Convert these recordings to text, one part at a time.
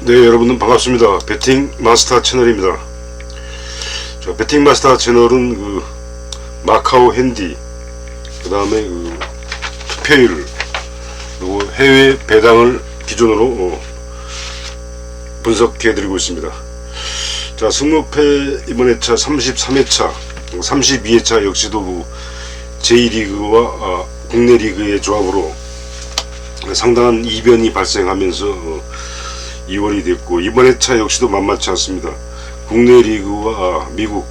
네, 여러분 반갑습니다. 배팅 마스터 채널입니다. 자, 배팅 마스터 채널은 그 마카오 핸디, 그 다음에 그 투표율, 그리고 해외 배당을 기준으로 어, 분석해 드리고 있습니다. 자, 승무패 이번 회차 33회차, 32회차 역시도 그 제2리그와 아, 국내 리그의 조합으로 상당한 이변이 발생하면서 어, 2월이 됐고 이번 회차 역시도 만만치 않습니다. 국내 리그와 아, 미국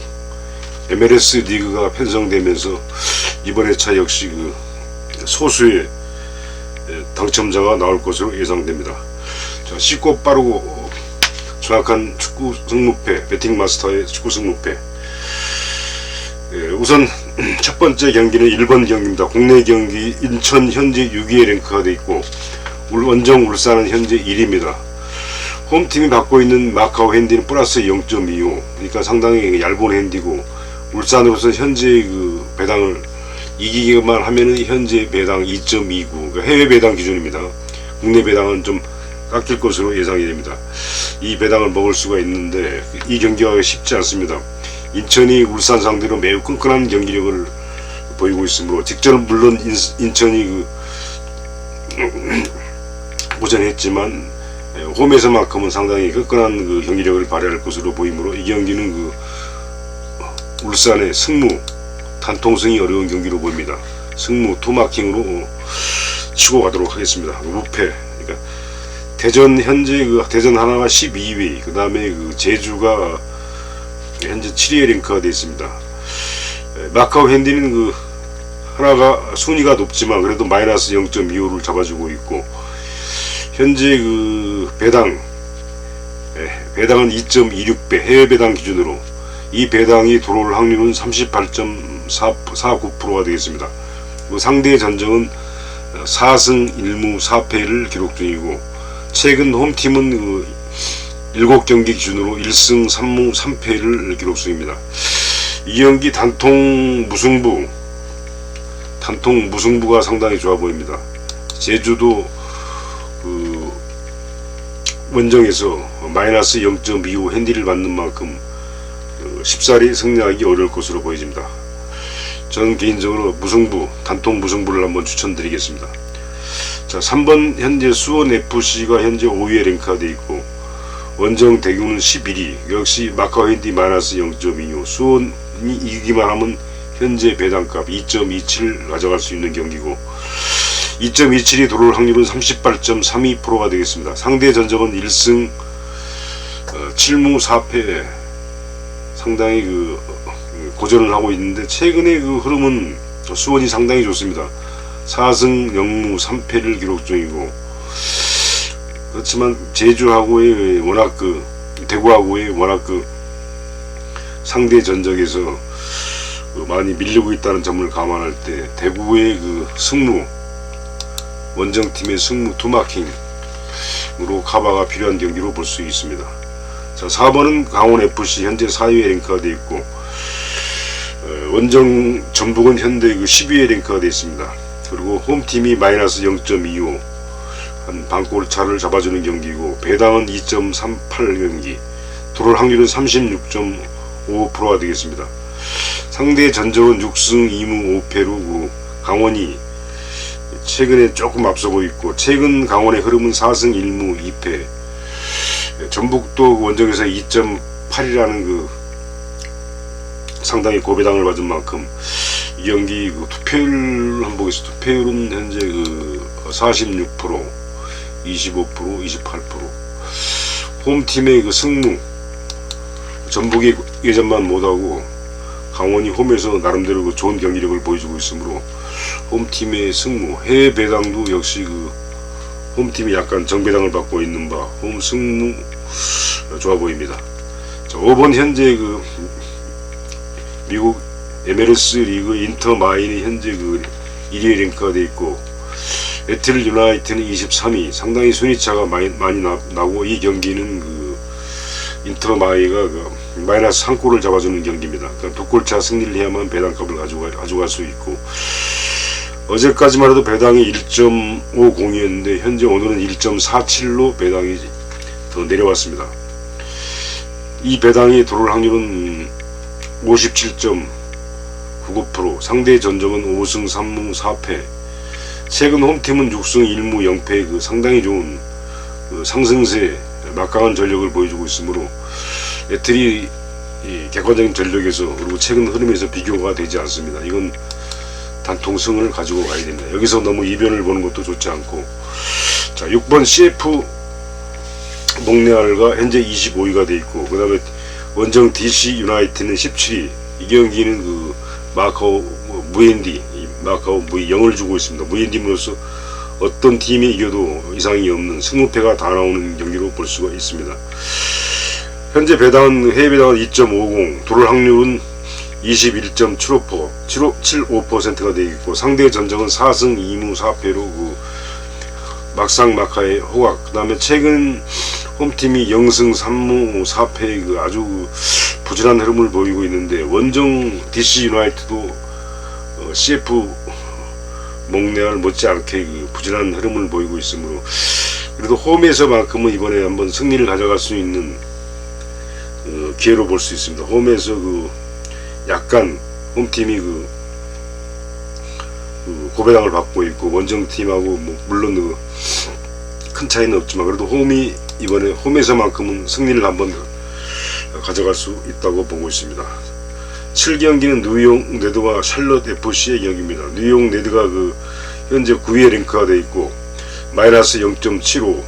MLS 리그가 편성되면서 이번 회차 역시 그 소수의 에, 당첨자가 나올 것으로 예상됩니다. 자, 쉽고 빠르고 어, 정확한 축구 승무패, 배팅 마스터의 축구 승무패. 예, 우선 첫 번째 경기는 1번 경기입니다. 국내 경기 인천 현재 6위에 랭크가 돼 있고 울- 원정 울산은 현재 1위입니다. 홈팀이 받고 있는 마카오 핸디는 플러스 0.25 그러니까 상당히 얇은 핸디고 울산으로서 현재 그 배당을 이기기만 하면은 현재 배당 2.29 그러니까 해외 배당 기준입니다. 국내 배당은 좀 깎일 것으로 예상이 됩니다. 이 배당을 먹을 수가 있는데 이 경기가 쉽지 않습니다. 인천이 울산 상대로 매우 끈끈한 경기력을 보이고 있으므로 직전은 물론 인, 인천이 그 고전했지만 예, 홈에서만큼은 상당히 끈끈한 그 경기력을 발휘할 것으로 보이므로 이 경기는 그 울산의 승무 단통승이 어려운 경기로 보입니다. 승무 투마킹으로 어, 치고 가도록 하겠습니다. 우패 그러니까 대전 현재 그 대전 하나가 12위 그 다음에 그 제주가 현재 7위에 랭크가 되어 있습니다. 에, 마카오 핸디는 그 하나가 순위가 높지만 그래도 마이너스 0.25를 잡아주고 있고 현재 그 배당 예, 배당은 2.26배 해외 배당 기준으로 이 배당이 들어올 확률은 38.49%가 되겠습니다. 그 상대의 전적은 4승 1무 4패를 기록 중이고 최근 홈팀은 그 7경기 기준으로 1승 3무 3패를 기록 중입니다. 이 경기 단통 무승부 단통 무승부가 상당히 좋아 보입니다. 제주도 그 원정에서 마이너스 0.25 핸디를 받는 만큼 그 쉽사리 승리하기 어려울 것으로 보여집니다. 저는 개인적으로 무승부, 단통 무승부를 한번 추천드리겠습니다. 자, 3번 현재 수원 FC가 현재 5위에 랭크가 되어 있고 원정 대구는 11위, 역시 마카오 핸디 마이너스 0.25, 수원이 이기기만 하면 현재 배당값 2.27 가져갈 수 있는 경기고 2.27이 들어올 확률은 38.32%가 되겠습니다. 상대 전적은 1승 어, 7무 4패 상당히 그 어, 고전을 하고 있는데 최근에 그 흐름은 수원이 상당히 좋습니다. 4승 0무 3패를 기록 중이고 그렇지만 제주하고의 워낙 그 대구하고의 워낙 그 상대 전적에서 그 많이 밀리고 있다는 점을 감안할 때 대구의 그 승무 원정팀의 승무 투마킹으로 카바가 필요한 경기로 볼 수 있습니다. 자, 4번은 강원 FC 현재 4위에 랭크가 되어 있고 어, 원정 전북은 현재 그 10위에 랭크가 되어 있습니다. 그리고 홈팀이 마이너스 0.25 한 반골 차를 잡아주는 경기고 배당은 2.38 경기 들어올 확률은 36.5%가 되겠습니다. 상대 전적은 6승 2무 5패로 그 강원이 최근에 조금 앞서고 있고 최근 강원의 흐름은 4승 1무 2패 전북도 원정에서 2.8이라는 그 상당히 고배당을 받은 만큼 이 경기 그 투표율 한번 보겠습니다. 투표율은 현재 그 46%, 25%, 28%. 홈팀의 그 승무 전북이 예전만 못하고 강원이 홈에서 나름대로 그 좋은 경기력을 보여주고 있으므로 홈팀의 승무 해외 배당도 역시 그 홈팀이 약간 정배당을 받고 있는 바 홈 승무 좋아 보입니다. 자, 5번 현재 그 미국 MLS 리그 인터 마인이 현재 그 1위 랭크가 돼 있고 에틀 유나이트는 23위 상당히 순위차가 많이, 많이 나, 나고 이 경기는 그 인터 마이가 그 마이너스 3골을 잡아주는 경기입니다. 그러니까 두 골차 승리를 해야만 배당값을 가져가, 가져갈 수 있고 어제까지만 해도 배당이 1.50이었는데 현재 오늘은 1.47로 배당이 더 내려왔습니다. 이 배당이 들어올 확률은 57.99% 상대 전적은 5승 3무 4패 최근 홈팀은 6승 1무 0패 그 상당히 좋은 그 상승세 막강한 전력을 보여주고 있으므로 애틀이 이 객관적인 전력에서 그리고 최근 흐름에서 비교가 되지 않습니다. 이건 단통성을 가지고 가야 됩니다. 여기서 너무 이변을 보는 것도 좋지 않고 자 6번 CF 목레알가 현재 25위가 돼 있고 그 다음에 원정 DC 유나이티는 17위 이 경기는 그 마카오 뭐 무엔디 이 마카오 무 0을 주고 있습니다. 무엔디으로서 어떤 팀이 이겨도 이상이 없는 승무패가 다 나오는 경기로 볼 수가 있습니다. 현재 배당은 해외 배당은 2.50 도를 확률은 21.75% 75%가 되어 있고 상대 전적은 4승 2무 4패로 그 막상 막하의 호각 그 다음에 최근 홈팀이 0승 3무 4패의 그 아주 그 부진한 흐름을 보이고 있는데 원정 DC 유나이트도 어, CF 목레알 못지않게 그 부진한 흐름을 보이고 있으므로 그래도 홈에서만큼은 이번에 한번 승리를 가져갈 수 있는 어, 기회로 볼 수 있습니다. 홈에서 그 약간 홈팀이 그, 그 고배당을 받고 있고 원정팀하고 뭐 물론 그 큰 차이는 없지만 그래도 홈이 이번에 홈에서만큼은 승리를 한번 가져갈 수 있다고 보고 있습니다. 7경기는 뉴욕 네드와 샬럿 FC의 경기입니다. 뉴욕 네드가 그 현재 9위에 랭크가 되어 있고 마이너스 0.75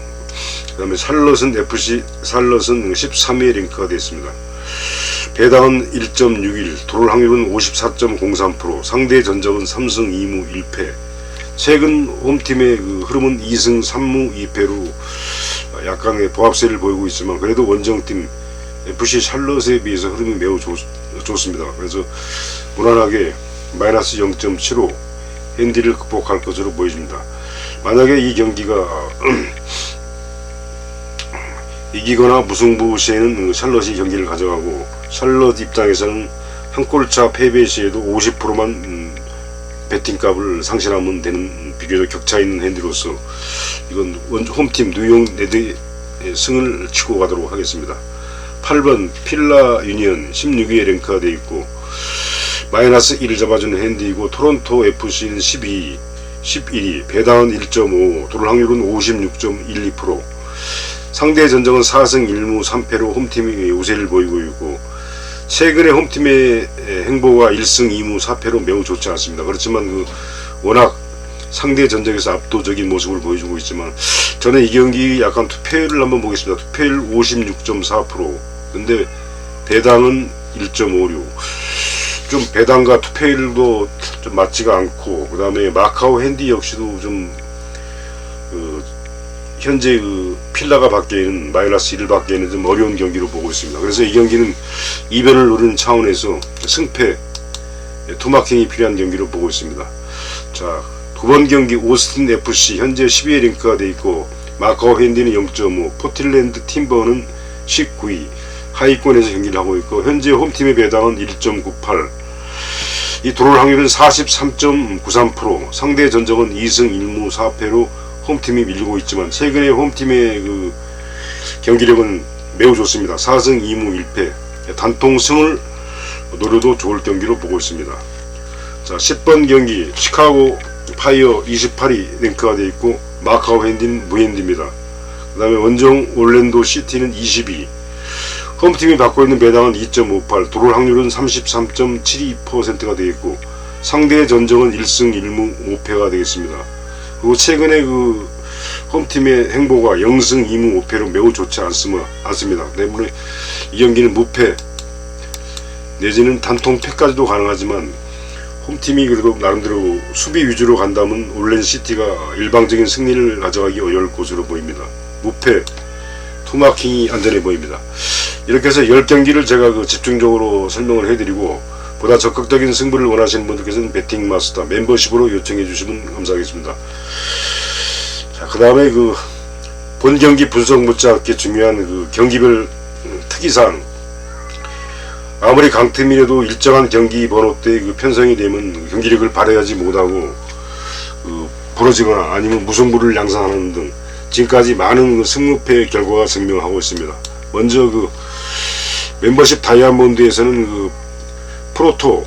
그다음에 샬럿은 FC 샬럿은 13위에 랭크가 되어 있습니다. 배당은 1.61, 도를 확률은 54.03%, 상대 전적은 3승 2무 1패. 최근 홈팀의 그 흐름은 2승 3무 2패로 약간의 보합세를 보이고 있지만 그래도 원정팀 FC 샬럿에 비해서 흐름이 매우 좋, 좋습니다. 그래서 무난하게 마이너스 0.75 핸디를 극복할 것으로 보여집니다. 만약에 이 경기가 이기거나 무승부 시에는 샬럿이 경기를 가져가고 샬럿 입장에서는 한 골차 패배 시에도 50%만 음, 배팅값을 상실하면 되는 비교적 격차 있는 핸디로서 이건 원- 홈팀 뉴욕 레드의 승을 치고 가도록 하겠습니다. 8번 필라 유니언 16위에 랭크가 되어 있고 마이너스 1을 잡아주는 핸디이고 토론토 FC는 12위 11위 배당은 1.5 도를 확률은 56.12% 상대 전적은 4승 1무 3패로 홈팀이 우세를 보이고 있고 최근에 홈팀의 행보가 1승 2무 4패로 매우 좋지 않습니다. 그렇지만 그 워낙 상대 전적에서 압도적인 모습을 보여주고 있지만 저는 이 경기 약간 투패율을 한번 보겠습니다. 투패율 56.4% 근데 배당은 1.56. 좀 배당과 투패율도 좀 맞지가 않고 그 다음에 마카오 핸디 역시도 좀 그, 현재 그 필라가 밖에는 마이너스 1 밖에는 좀 어려운 경기로 보고 있습니다. 그래서 이 경기는 이변을 노리는 차원에서 승패 투마킹이 필요한 경기로 보고 있습니다. 자, 두 번 경기 오스틴 FC 현재 12위 랭크가 돼 있고 마카오 핸디는 0.5, 포틀랜드 팀버는 19위 하위권에서 경기를 하고 있고 현재 홈팀의 배당은 1.98. 이 도롤 확률은 43.93% 상대 전적은 2승 1무 4패로 홈팀이 밀리고 있지만 최근에 홈팀의 그 경기력은 매우 좋습니다. 4승 2무 1패 단통승을 노려도 좋을 경기로 보고 있습니다. 자 10번 경기 시카고 파이어 28위 랭크가 되어 있고 마카오 핸디는 무핸디입니다. 그 다음에 원정 올랜도 시티는 22 위 홈팀이 받고 있는 배당은 2.58, 도롤 확률은 33.72%가 되어 있고 상대 전적은 1승 1무 5패가 되겠습니다. 그리고 최근에 그 홈팀의 행보가 0승 2무 5패로 매우 좋지 않습니다. 때문에 이 경기는 무패 내지는 단통 패까지도 가능하지만 홈팀이 그래도 나름대로 수비 위주로 간다면 올랜 시티가 일방적인 승리를 가져가기 어려울 것으로 보입니다. 무패 투마킹이 안전해 보입니다. 이렇게 해서 10경기를 제가 그 집중적으로 설명을 해드리고 보다 적극적인 승부를 원하시는 분들께서는 배팅 마스터 멤버십으로 요청해 주시면 감사하겠습니다. 자, 그 다음에 그 본 경기 분석 못지않게 중요한 그 경기별 음, 특이사항 아무리 강팀이라도 일정한 경기 번호 때 그 편성이 되면 경기력을 발휘하지 못하고 그 부러지거나 아니면 무승부를 양상하는 등 지금까지 많은 그 승무패 결과가 증명하고 있습니다. 먼저 그 멤버십 다이아몬드에서는 그 프로토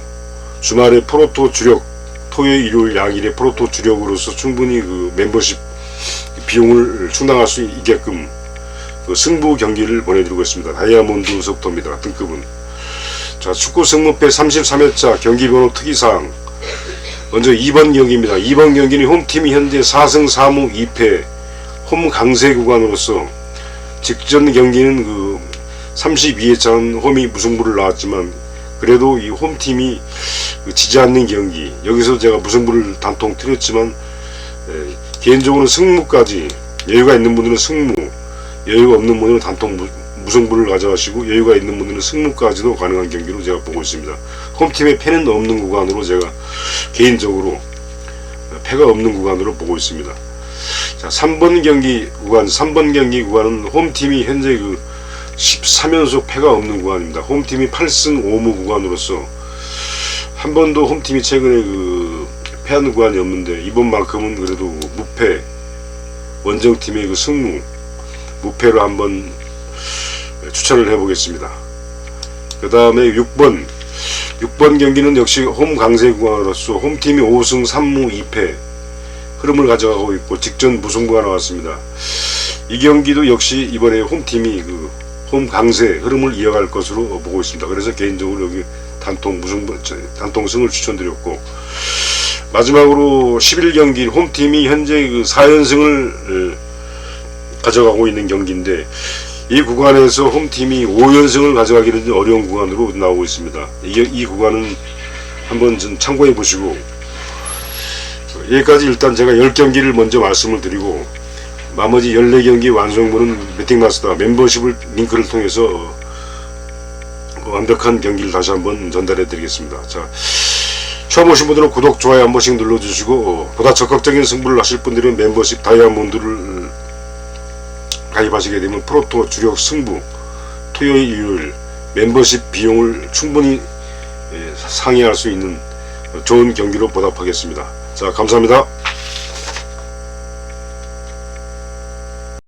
주말에 프로토 주력 토요일 일요일 양일에 프로토 주력으로서 충분히 그 멤버십 비용을 충당할 수 있게끔 그 승부 경기를 보내드리고 있습니다. 다이아몬드 속도입니다. 등급은 자 축구 승무패 33회차 경기번호 특이사항 먼저 2번 경기입니다. 2번 경기는 홈팀이 현재 4승 4무 2패 홈 강세 구간으로서 직전 경기는 그 32회차는 홈이 무승부를 나왔지만 그래도 이 홈팀이 그 지지 않는 경기 여기서 제가 무승부를 단통 틀었지만 에, 개인적으로 승무까지 여유가 있는 분들은 승무 여유가 없는 분들은 단통 무, 무승부를 가져가시고 여유가 있는 분들은 승무까지도 가능한 경기로 제가 보고 있습니다. 홈팀의 패는 없는 구간으로 제가 개인적으로 패가 없는 구간으로 보고 있습니다. 자, 3번 경기 구간, 3번 경기 구간은 홈팀이 현재 그 13연속 패가 없는 구간입니다. 홈팀이 8승 5무 구간으로서 한 번도 홈팀이 최근에 그 패한 구간이 없는데 이번만큼은 그래도 무패 원정팀의 그 승무 무패로 한번 추천을 해보겠습니다. 그 다음에 6번 6번 경기는 역시 홈 강세 구간으로서 홈팀이 5승 3무 2패 흐름을 가져가고 있고 직전 무승부가 나왔습니다. 이 경기도 역시 이번에 홈팀이 그 홈 강세 흐름을 이어갈 것으로 보고 있습니다. 그래서 개인적으로 여기 단통 무승부 저, 단통승을 추천드렸고 마지막으로 11경기 홈팀이 현재 그 4연승을 가져가고 있는 경기인데 이 구간에서 홈팀이 5연승을 가져가기는 좀 어려운 구간으로 나오고 있습니다. 이, 이 구간은 한번 좀 참고해 보시고 여기까지 일단 제가 10경기를 먼저 말씀을 드리고 나머지 14경기 완성본은 매팅마스터 멤버십을 링크를 통해서 어, 완벽한 경기를 다시 한번 전달해 드리겠습니다. 자, 처음 오신 분들은 구독, 좋아요 한 번씩 눌러주시고 어, 보다 적극적인 승부를 하실 분들은 멤버십 다이아몬드를 가입하시게 되면 프로토 주력 승부 토요일 일요일 멤버십 비용을 충분히 예, 상회할 수 있는 좋은 경기로 보답하겠습니다. 자 감사합니다.